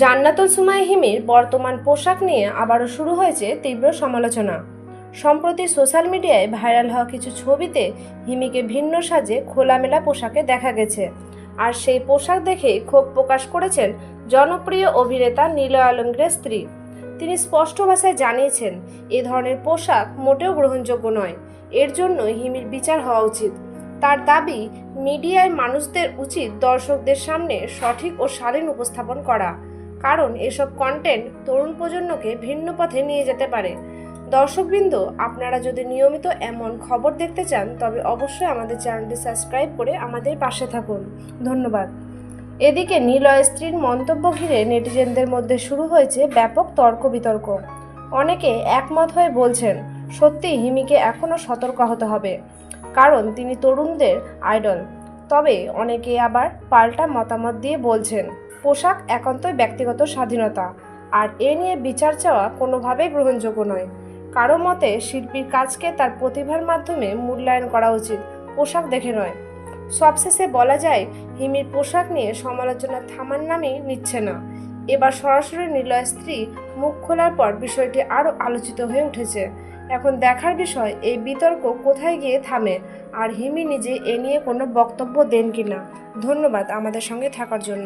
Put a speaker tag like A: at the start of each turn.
A: জান্নাতুল সুমাই হিমির বর্তমান পোশাক নিয়ে আবারও শুরু হয়েছে তীব্র সমালোচনা। সম্প্রতি সোশ্যাল মিডিয়ায় ভাইরাল হওয়া কিছু ছবিতে হিমিকে ভিন্ন সাজে খোলামেলা পোশাকে দেখা গেছে। আর সেই পোশাক দেখেই ক্ষোভ প্রকাশ করেছেন জনপ্রিয় অভিনেতা নীলয় আলমগীরের স্ত্রী। তিনি স্পষ্ট ভাষায় জানিয়েছেন, এ ধরনের পোশাক মোটেও গ্রহণযোগ্য নয়। এর জন্য হিমির বিচার হওয়া উচিত। তার দাবি, মিডিয়ায় মানুষদের উচিত দর্শকদের সামনে সঠিক ও শালীন উপস্থাপন করা। কারণ এসব কন্টেন্ট তরুণ প্রজন্মকে ভিন্ন পথে নিয়ে যেতে পারে। দর্শকবৃন্দ, আপনারা যদি নিয়মিত এমন খবর দেখতে চান, তবে অবশ্যই আমাদের চ্যানেলটি সাবস্ক্রাইব করে আমাদের পাশে থাকুন। ধন্যবাদ। এদিকে নীলয় স্ত্রীর মন্তব্য ঘিরে নেটিজেনদের মধ্যে শুরু হয়েছে ব্যাপক তর্ক বিতর্ক অনেকে একমত হয়ে বলছেন, সত্যি হিমিকে এখনও সতর্ক হতে হবে, কারণ তিনি তরুণদের আইডল তবে অনেকে আবার পাল্টা মতামত দিয়ে বলছেন পোশাক একান্তই ব্যক্তিগত স্বাধীনতা। আর এ নিয়ে বিচার চাওয়া কোনোভাবেই গ্রহণযোগ্য নয়। কারও মতে, শিল্পীর কাজকে তার প্রতিভার মাধ্যমে মূল্যায়ন করা উচিত, পোশাক দেখে নয়। সবশেষে বলা যায়, হিমির পোশাক নিয়ে সমালোচনা থামার নামই নিচ্ছে না। এবার সরাসরি নিলয় স্ত্রী মুখ খোলার পর বিষয়টি আরও আলোচিত হয়ে উঠেছে। এখন দেখার বিষয়, এই বিতর্ক কোথায় গিয়ে থামে? আর হিমি নিজে এ নিয়ে কোনো বক্তব্য দেন কিনা? ধন্যবাদ আমাদের সঙ্গে থাকার জন্য।